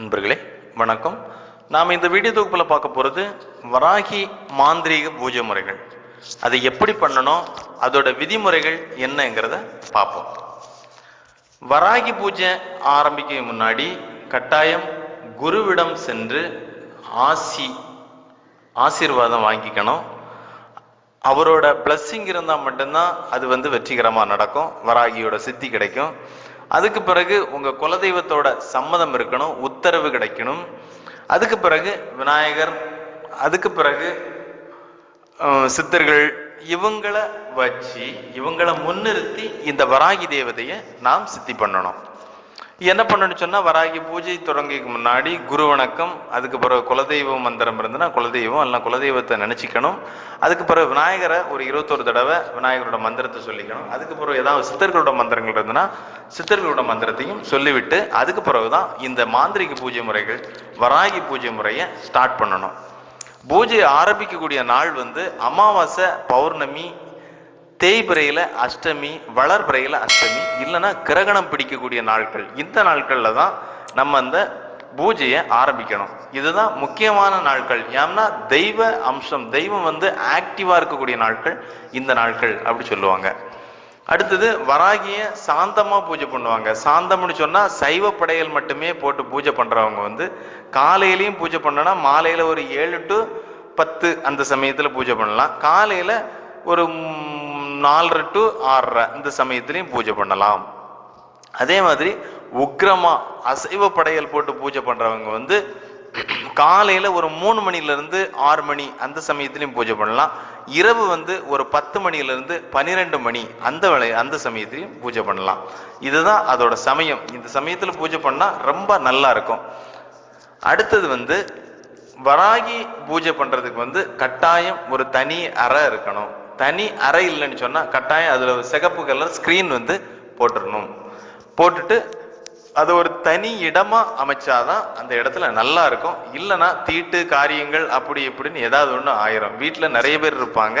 நண்பர்களே வணக்கம். நாம் இந்த வீடியோ தொகுப்பில் பார்க்க போகிறது வராகி மாந்திரீக பூஜை முறைகள். அதை எப்படி பண்ணணும் அதோட விதிமுறைகள் என்னங்கிறத பார்ப்போம். வராகி பூஜை ஆரம்பிக்க முன்னாடி கட்டாயம் குருவிடம் சென்று ஆசி ஆசீர்வாதம் வாங்கிக்கணும். அவரோட பிளஸ்ஸிங் இருந்தால் மட்டும்தான் அது வந்து வெற்றிகரமாக நடக்கும். வராகியோட சித்தி கிடைக்கும். அதுக்கு பிறகு உங்கள் குலதெய்வத்தோட சம்மதம் இருக்கணும் உத்தரவு கிடைக்கணும். அதுக்கு பிறகு விநாயகர் அதுக்கு பிறகு சித்தர்கள் இவங்களை வச்சு இவங்களை முன்னிறுத்தி இந்த வராகி தேவதையை நாம் சித்தி பண்ணணும். என்ன பண்ணணும்னு சொன்னா வராகி பூஜை தொடங்கிக்கு முன்னாடி குரு வணக்கம் அதுக்கு பிறகு குலதெய்வம் மந்திரம் இருந்ததுன்னா குலதெய்வம் எல்லாம் குலதெய்வத்தை நினச்சிக்கணும். அதுக்கு பிறகு விநாயகரை ஒரு இருபத்தொரு தடவை விநாயகரோட மந்திரத்தை சொல்லிக்கணும். அதுக்கு பிறகு ஏதாவது சித்தர்களோட மந்திரங்கள் இருந்ததுன்னா சித்தர்களோட மந்திரத்தையும் சொல்லிவிட்டு அதுக்கு பிறகுதான் இந்த மாந்திரிக பூஜை முறைகள் வராகி பூஜை முறையை ஸ்டார்ட் பண்ணணும். பூஜை ஆரம்பிக்கக்கூடிய நாள் வந்து அமாவாசை பௌர்ணமி தேய்பிரையில் அஷ்டமி வளர்பிரையில் அஷ்டமி இல்லைன்னா கிரகணம் பிடிக்கக்கூடிய நாட்கள். இந்த நாட்களில் தான் நம்ம அந்த பூஜையை ஆரம்பிக்கணும். இதுதான் முக்கியமான நாட்கள். ஏன்னா தெய்வ அம்சம் தெய்வம் வந்து ஆக்டிவாக இருக்கக்கூடிய நாட்கள் இந்த நாட்கள் அப்படி சொல்லுவாங்க. அடுத்தது வராகிய சாந்தமாக பூஜை பண்ணுவாங்க. சாந்தம்னு சொன்னால் சைவ படையல் மட்டுமே போட்டு பூஜை பண்ணுறவங்க வந்து காலையிலையும் பூஜை பண்ணனா மாலையில் ஒரு ஏழு டு பத்து அந்த சமயத்தில் பூஜை பண்ணலாம். காலையில் ஒரு நாலரை டு ஆறரை இந்த சமயத்திலையும் பூஜை பண்ணலாம். அதே மாதிரி உக்ரமா அசைவ படையல் போட்டு பூஜை பண்றவங்க வந்து காலையில ஒரு மூணு மணில இருந்து ஆறு மணி அந்த சமயத்திலையும் பூஜை பண்ணலாம். இரவு வந்து ஒரு பத்து மணில இருந்து பன்னிரெண்டு மணி அந்த வேலை அந்த சமயத்திலையும் பூஜை பண்ணலாம். இதுதான் அதோட சமயம். இந்த சமயத்துல பூஜை பண்ணா ரொம்ப நல்லா இருக்கும். அடுத்தது வந்து வராகி பூஜை பண்றதுக்கு வந்து கட்டாயம் ஒரு தனி அறை இருக்கணும். தனி அறை இல்லைன்னு சொன்னால் கட்டாயம் அதில் ஒரு சிகப்பு கலர் ஸ்க்ரீன் வந்து போட்டுடணும் போட்டுட்டு அது ஒரு தனி இடமா அமைச்சாதான் அந்த இடத்துல நல்லா இருக்கும். இல்லைன்னா தீட்டு காரியங்கள் அப்படி இப்படின்னு ஏதாவது ஒன்று ஆயிரும். வீட்டில் நிறைய பேர் இருப்பாங்க.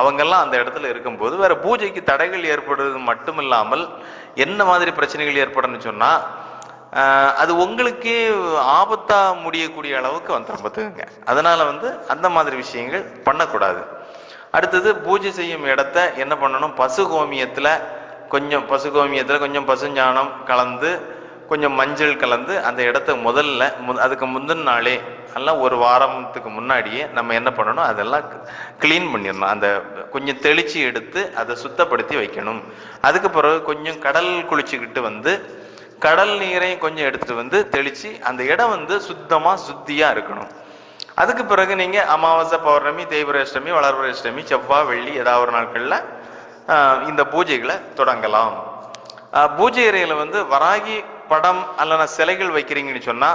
அவங்கெல்லாம் அந்த இடத்துல இருக்கும்போது வேற பூஜைக்கு தடைகள் ஏற்படுறது மட்டும் இல்லாமல் என்ன மாதிரி பிரச்சனைகள் ஏற்படும்னு சொன்னால் அது உங்களுக்கே ஆபத்தா முடியக்கூடிய அளவுக்கு வந்துடும் பார்த்துக்கங்க. அதனால வந்து அந்த மாதிரி விஷயங்கள் பண்ணக்கூடாது. அடுத்தது பூஜை செய்யும் இடத்த என்ன பண்ணணும்? பசு கோமியத்தில் கொஞ்சம் பசு கோமியத்தில் கொஞ்சம் பசுஞ்சாணம் கலந்து கொஞ்சம் மஞ்சள் கலந்து அந்த இடத்த முதல்ல மு- அதுக்கு முந்தின நாளே எல்லாம் ஒரு வாரத்துக்கு முன்னாடியே நம்ம என்ன பண்ணணும்? அதெல்லாம் க்ளீன் பண்ணிடணும். அந்த கொஞ்சம் தெளிச்சு எடுத்து அதை சுத்தப்படுத்தி வைக்கணும். அதுக்கு பிறகு கொஞ்சம் கடல் குளிச்சுக்கிட்டு வந்து கடல் நீரையும் கொஞ்சம் எடுத்துட்டு வந்து தெளிச்சு அந்த இடம் வந்து சுத்தமா சுத்தியா இருக்கணும். அதுக்கு பிறகு நீங்க அமாவாசை பௌர்ணமி தேய்பிரஷ்டமி வளர்பிரஷ்டமி செவ்வாய் வெள்ளி ஏதாவது ஒரு நாட்கள்ல இந்த பூஜைகளை தொடங்கலாம். பூஜை அறையில வந்து வராகி படம் அல்லனா சிலைகள் வைக்கிறீங்கன்னு சொன்னா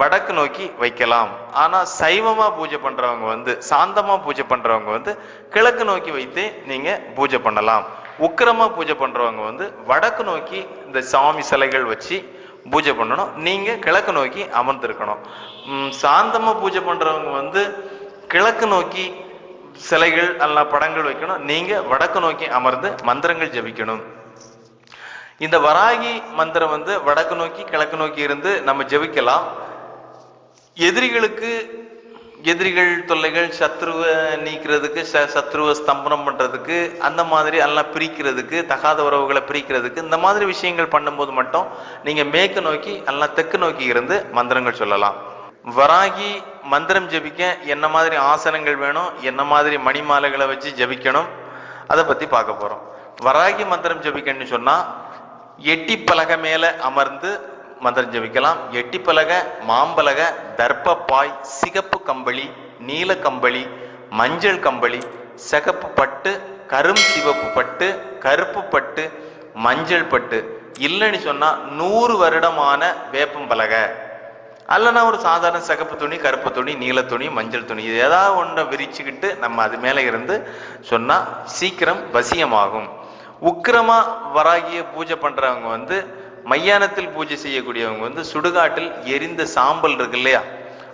வடக்கு நோக்கி வைக்கலாம். ஆனா சைவமா பூஜை பண்றவங்க வந்து சாந்தமா பூஜை பண்றவங்க வந்து கிழக்கு நோக்கி வைத்து நீங்க பூஜை பண்ணலாம். உக்கிரமா பூஜை பண்றவங்க வந்து வடக்கு நோக்கி இந்த சாமி சிலைகள் வச்சு பூஜை பண்ணணும். நீங்க கிழக்கு நோக்கி அமர்ந்திருக்கணும். சாந்தமாக சாந்தமா பூஜை பண்றவங்க வந்து கிழக்கு நோக்கி சிலைகள் அல்ல படங்கள் வைக்கணும். நீங்க வடக்கு நோக்கி அமர்ந்து மந்திரங்கள் ஜெபிக்கணும். இந்த வராகி மந்திரம் வந்து வடக்கு நோக்கி கிழக்கு நோக்கி இருந்து நம்ம ஜெபிக்கலாம். எதிரிகளுக்கு எதிரிகள் தொல்லைகள் சத்ருவை நீக்கிறதுக்கு ச- சத்ருவை ஸ்தம்பனம் பண்ணுறதுக்கு அந்த மாதிரி எல்லாம் பிரிக்கிறதுக்கு தகாத உறவுகளை பிரிக்கிறதுக்கு இந்த மாதிரி விஷயங்கள் பண்ணும்போது மட்டும் நீங்கள் மேற்கு நோக்கி எல்லாம் தெற்கு நோக்கி இருந்து மந்திரங்கள் சொல்லலாம். வராகி மந்திரம் ஜெபிக்க என்ன மாதிரி ஆசனங்கள் வேணும் என்ன மாதிரி மணிமாலைகளை வச்சு ஜெபிக்கணும் அதை பற்றி பார்க்க போகிறோம் வராகி மந்திரம் ஜெபிக்கணும்னு சொன்னால் எட்டி பலகை மேலே அமர்ந்து மந்திரம் ஜபிக்கலாம். எட்டிப்பலக மாம்பலக தர்ப்பப்பாய் சிகப்பு கம்பளி நீல கம்பளி மஞ்சள் கம்பளி சிகப்பு பட்டு கரும் சிவப்பு பட்டு கருப்பு பட்டு மஞ்சள் பட்டு. இல்லைன்னு சொன்னா நூறு வருடமான வேப்பம் பலகை. அல்லனா ஒரு சாதாரண சிகப்பு துணி கருப்பு துணி நீல துணி மஞ்சள் துணி. இது ஏதாவது ஒன்றை விரிச்சுக்கிட்டு நம்ம அது மேலே இருந்து சொன்னா சீக்கிரம் வசியமாகும். உக்கிரமா வராகிய பூஜை பண்றவங்க வந்து மையானத்தில் பூஜை செய்யக்கூடியவங்க வந்து சுடுகாட்டில் எரிந்த சாம்பல் இருக்கு இல்லையா?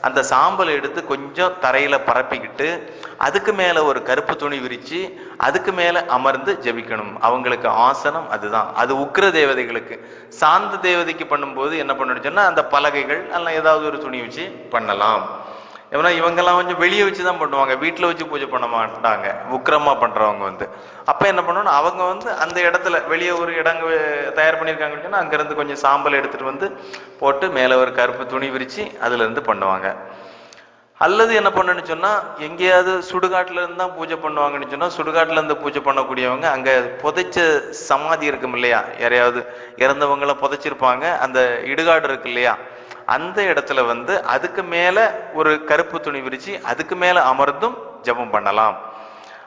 அந்த சாம்பலை எடுத்து கொஞ்சம் தரையில பரப்பிக்கிட்டு அதுக்கு மேல ஒரு கருப்பு துணி விரிச்சு அதுக்கு மேல அமர்ந்து ஜெபிக்கணும். அவங்களுக்கு ஆசனம் அதுதான். அது உக்கிர தேவதைகளுக்கு. சாந்த தேவதைக்கு பண்ணும்போது என்ன பண்ணுச்சுன்னா சொன்னா அந்த பலகைகள் அல்ல ஏதாவது ஒரு துணி வச்சு பண்ணலாம். ஏன்னா இவங்கெல்லாம் கொஞ்சம் வெளியே வச்சு தான் பண்ணுவாங்க. வீட்டில் வச்சு பூஜை பண்ண மாட்டாங்க. உக்கிரமா பண்ணுறவங்க வந்து. அப்போ என்ன பண்ணணும் அவங்க வந்து அந்த இடத்துல வெளியே ஒரு இடங்க தயார் பண்ணியிருக்காங்கன்னு சொன்னால் அங்கேருந்து கொஞ்சம் சாம்பல் எடுத்துகிட்டு வந்து போட்டு மேலே ஒரு கருப்பு துணி விரித்து அதுலேருந்து பண்ணுவாங்க. அல்லது என்ன பண்ணுன்னு சொன்னால் எங்கேயாவது சுடுகாட்டில் இருந்து தான் பூஜை பண்ணுவாங்கன்னு சொன்னால் சுடுகாட்டில் இருந்து பூஜை பண்ணக்கூடியவங்க அங்கே புதைச்ச சமாதி இருக்கும் இல்லையா? யாரையாவது இறந்தவங்கள புதைச்சிருப்பாங்க. அந்த இடுகாடு இருக்கு இல்லையா? அந்த இடத்துல வந்து அதுக்கு மேல ஒரு கருப்பு துணி விரிச்சு அதுக்கு மேல அமர்ந்தும் ஜெபம் பண்ணலாம்.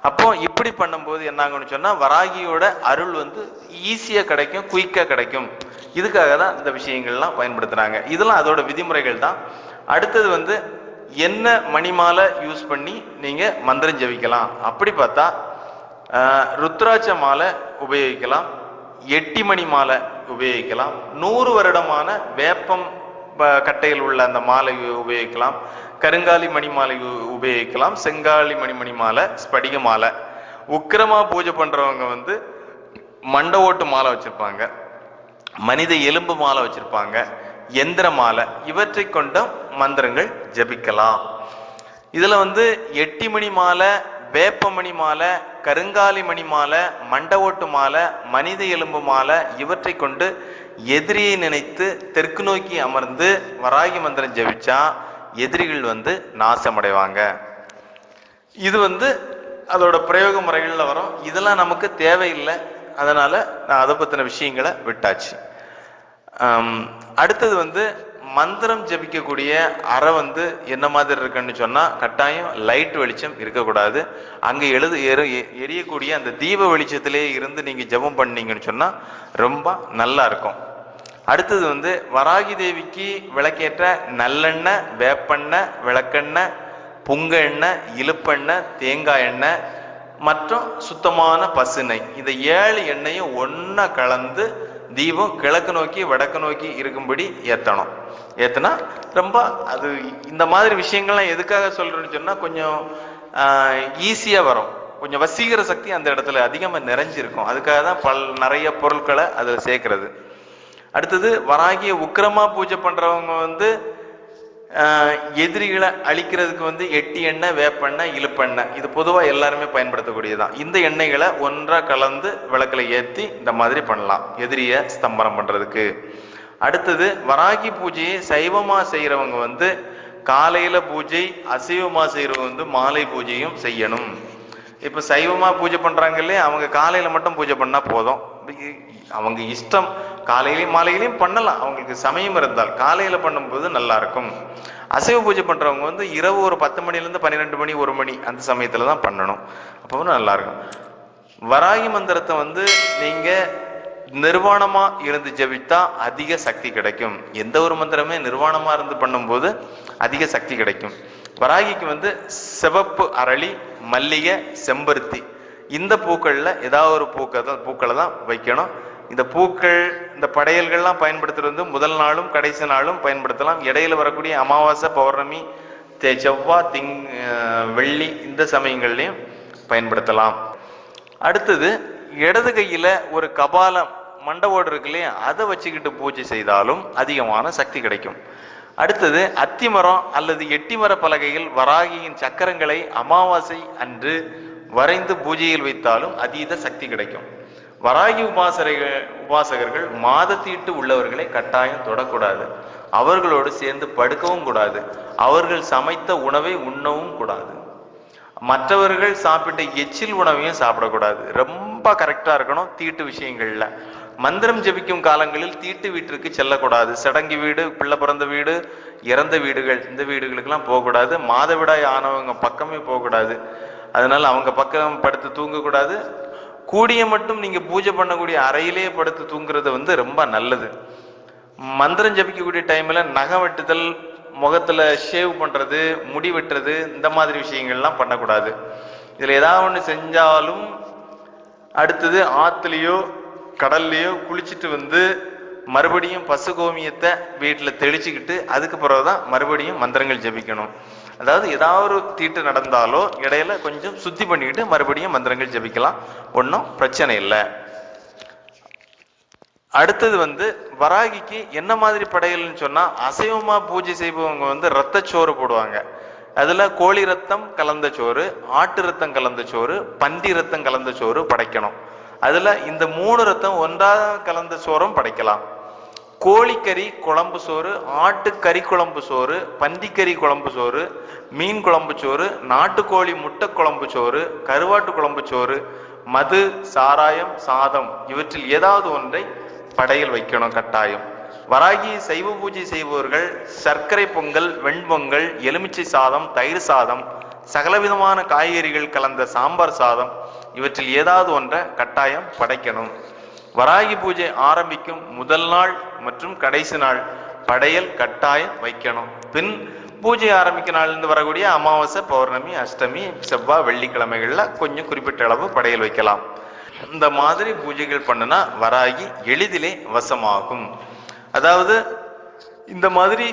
அப்போ இப்படி பண்ணும்போது என்னாங்கன்னு சொன்னால் சொன்னா வராகியோட அருள் வந்து ஈஸியா கிடைக்கும் குயிக்கா கிடைக்கும். இதுக்காக தான் இந்த விஷயங்கள்லாம் பயன்படுத்துறாங்க. இதெல்லாம் அதோட விதிமுறைகள் தான். அடுத்தது வந்து என்ன மணிமாலை யூஸ் பண்ணி நீங்க மந்திரம் ஜெபிக்கலாம். அப்படி பார்த்தா ருத்ராட்ச மாலை உபயோகிக்கலாம் எட்டி மணி மாலை உபயோகிக்கலாம் நூறு வருடமான வேப்பம் கட்டையில் உள்ள அந்த மாலை உபயோகிக்கலாம். கருங்காலி மணி மாலை உபயோகிக்கலாம். செங்காலி மணிமணி மாலை ஸ்படிக மாலை. உக்கிரமா பூஜை பண்றவங்க வந்து மண்ட ஓட்டு மாலை வச்சிருப்பாங்க. மனித எலும்பு மாலை வச்சிருப்பாங்க. எந்திர மாலை. இவற்றை கொண்ட மந்திரங்கள் ஜபிக்கலாம். இதுல வந்து எட்டி மணி மாலை வேப்பமணி மாலை கருங்காலி மணி மாலை மண்ட ஓட்டு மாலை மனித எலும்பு மாலை இவற்றை கொண்டு எதிரியை நினைத்து தெற்கு நோக்கி அமர்ந்து வராகி மந்திரம் ஜெபிச்சா எதிரிகள் வந்து நாசமடைவாங்க. இது வந்து அதோட பிரயோக முறைகளில் வரும். இதெல்லாம் நமக்கு தேவையில்லை. அதனால நான் அதை பற்றின விஷயங்களை விட்டாச்சு. அடுத்தது வந்து மந்திரம் ஜபிக்கக்கூடிய அறை வந்து என்ன மாதிரி இருக்குன்னு சொன்னால் கட்டாயம் லைட் வெளிச்சம் இருக்கக்கூடாது. அங்கே எழுது எரு- எரியக்கூடிய அந்த தீப வெளிச்சத்திலே இருந்து நீங்கள் ஜெபம் பண்ணீங்கன்னு சொன்னால் ரொம்ப நல்லா இருக்கும். அடுத்தது வந்து வராகி தேவிக்கு விளக்கேற்ற நல்லெண்ணெய் வேப்பெண்ணெய் விளக்கெண்ணெய் புங்க எண்ணெய் இழுப்பெண்ணெய் தேங்காய் எண்ணெய் மற்றும் சுத்தமான பசுனை இந்த ஏழு எண்ணெயும் ஒன்றா கலந்து தீபம் கிழக்கு நோக்கி வடக்கு நோக்கி இருக்கும்படி ஏத்தணும். ஏத்துனா ரொம்ப அது இந்த மாதிரி விஷயங்கள்லாம் எதுக்காக சொல்றேன்னு சொன்னா கொஞ்சம் ஈஸியா வரும். கொஞ்சம் வசீகர சக்தி அந்த இடத்துல அதிகமா நிறைஞ்சிருக்கும். அதுக்காக தான் பல் நிறைய பொருட்களை அதில் சேர்க்கறது. அடுத்தது வராகிய உக்கிரமா பூஜை பண்றவங்க வந்து எதிரிகளை அழிக்கிறதுக்கு வந்து எட்டி எண்ணெய் வேப்பெண்ணெய் இழுப்பெண்ணெய் இது பொதுவாக எல்லாருமே பயன்படுத்தக்கூடியதுதான். இந்த எண்ணெய்களை ஒன்றாக கலந்து விளக்கில் ஏற்றி இந்த மாதிரி பண்ணலாம். எதிரியை ஸ்தம்பனம் பண்ணுறதுக்கு அடுத்தது வராகி பூஜையை சைவமாக செய்கிறவங்க வந்து காலையில் பூஜை அசைவமாக செய்கிறவங்க வந்து மாலை பூஜையும் செய்யணும். இப்போ சைவமாக பூஜை பண்ணுறாங்க இல்லையா? அவங்க காலையில் மட்டும் பூஜை பண்ணால் போதும். இ- அவங்க இஷ்டம் காலையிலையும் மாலையிலையும் பண்ணலாம். அவங்களுக்கு சமயம் இருந்தால் காலையில பண்ணும்போது நல்லா இருக்கும் அசைவ பூஜை பண்றவங்க வந்து இரவு ஒரு பத்து மணிலேருந்து பன்னிரெண்டு மணி ஒரு மணி அந்த சமயத்துல தான் பண்ணணும். அப்போ நல்லா இருக்கும் வராகி மந்திரத்தை வந்து நீங்க நிர்வாணமா இருந்து ஜெபித்தா அதிக சக்தி கிடைக்கும். எந்த ஒரு மந்திரமே நிர்வாணமா இருந்து பண்ணும்போது அதிக சக்தி கிடைக்கும். வராகிக்கு வந்து சிவப்பு அரளி மல்லிகை செம்பருத்தி இந்த பூக்களில் ஏதாவது ஒரு பூக்கள் தான் பூக்களை தான் வைக்கணும். இந்த பூக்கள் இந்த படையல்கள்லாம் பயன்படுத்துறது வந்து முதல் நாளும் கடைசி நாளும் பயன்படுத்தலாம். இடையில வரக்கூடிய அமாவாசை பௌர்ணமி தே- செவ்வாய் திங் வெள்ளி இந்த சமயங்கள்லையும் பயன்படுத்தலாம். அடுத்தது இடது கையில் ஒரு கபாலம் மண்டபோடு இருக்கு இல்லையா? அதை வச்சுக்கிட்டு பூஜை செய்தாலும் அதிகமான சக்தி கிடைக்கும். அடுத்தது அத்திமரம் அல்லது எட்டிமர பலகையில் வராகியின் சக்கரங்களை அமாவாசை அன்று வரைந்து பூஜையில் வைத்தாலும் அதீத சக்தி கிடைக்கும். வராகி உபாசகர்கள் உபாசகர்கள் மாதத்தீட்டு உள்ளவர்களை கட்டாயம் தொடக்கூடாது. அவர்களோடு சேர்ந்து படுக்கவும் கூடாது. அவர்கள் சமைத்த உணவை உண்ணவும் கூடாது. மற்றவர்கள் சாப்பிட்ட எச்சில் உணவையும் சாப்பிடக்கூடாது. ரொம்ப கரெக்டா இருக்கணும் தீட்டு விஷயங்கள்ல. மந்திரம் ஜெபிக்கும் காலங்களில் தீட்டு வீட்டிற்கு செல்லக்கூடாது. சடங்கு வீடு பிள்ளை பிறந்த வீடு இறந்த வீடுகள் இந்த வீடுகளுக்கெல்லாம் போகக்கூடாது. மாதவிடாய் ஆனவங்க பக்கமே போகக்கூடாது. அதனால அவங்க பக்கம் படுத்து தூங்கக்கூடாது. கூடிய மட்டும் நீங்க பூஜை பண்ணக்கூடிய அறையிலேயே படுத்து தூங்குறது வந்து ரொம்ப நல்லது. மந்திரம் ஜபிக்கக்கூடிய டைம்ல நகம் வெட்டுதல் முகத்துல ஷேவ் பண்றது முடி வெட்டுறது இந்த மாதிரி விஷயங்கள்லாம் பண்ணக்கூடாது. இதுல ஏதாவது ஒன்று செஞ்சாலும் அடுத்தது ஆத்துலயோ கடல்லையோ குளிச்சுட்டு வந்து மறுபடியும் பசு கோமியத்தை வீட்டில் தெளிச்சுக்கிட்டு அதுக்கு பிறகு தான் மறுபடியும் மந்திரங்கள் ஜெபிக்கணும். அதாவது ஏதாவது ஒரு தீட்டு நடந்தாலோ இடையில கொஞ்சம் சுத்தி பண்ணிக்கிட்டு மறுபடியும் மந்திரங்கள் ஜெபிக்கலாம். ஒன்றும் பிரச்சனை இல்லை. அடுத்தது வந்து வராகிக்கு என்ன மாதிரி படையல்னு சொன்னா அசைவமா பூஜை செய்பவங்க வந்து ரத்தச்சோறு போடுவாங்க. அதுல கோழி ரத்தம் கலந்த சோறு ஆட்டு ரத்தம் கலந்த சோறு பந்தி ரத்தம் கலந்த சோறு படைக்கணும். அதுல இந்த மூணு ரத்தம் ஒன்றாக கலந்த சோறும் படைக்கலாம். கோழிக்கறி குழம்பு சோறு ஆட்டுக்கறி குழம்பு சோறு பந்திக்கறி குழம்பு சோறு மீன் குழம்பு சோறு நாட்டுக்கோழி முட்டை குழம்பு சோறு கருவாட்டு குழம்பு சோறு மது சாராயம் சாதம் இவற்றில் ஏதாவது ஒன்றை படையில் வைக்கணும் கட்டாயம். வராகி சைவ பூஜை செய்பவர்கள் சர்க்கரை பொங்கல் வெண்பொங்கல் எலுமிச்சை சாதம் தயிர் சாதம் சகலவிதமான காய்கறிகள் கலந்த சாம்பார் சாதம் இவற்றில் ஏதாவது ஒன்றை கட்டாயம் படைக்கணும். வராகி பூஜை ஆரம்பிக்கும் முதல் நாள் மற்றும் கடைசி நாள் படையல் கட்டாயம் வைக்கணும். பின் பூஜை ஆரம்பிக்க நாள்லேருந்து வரக்கூடிய அமாவாசை பௌர்ணமி அஷ்டமி செவ்வாய் வெள்ளிக்கிழமைகளில் கொஞ்சம் குறிப்பிட்ட அளவு படையல் வைக்கலாம். இந்த மாதிரி பூஜைகள் பண்ணுனா வராகி எளிதிலே வசமாகும். அதாவது இந்த மாதிரி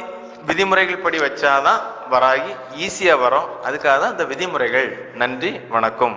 விதிமுறைகள் படி வச்சாதான் வராகி ஈஸியாக வரும். அதுக்காக தான் இந்த விதிமுறைகள். நன்றி வணக்கம்.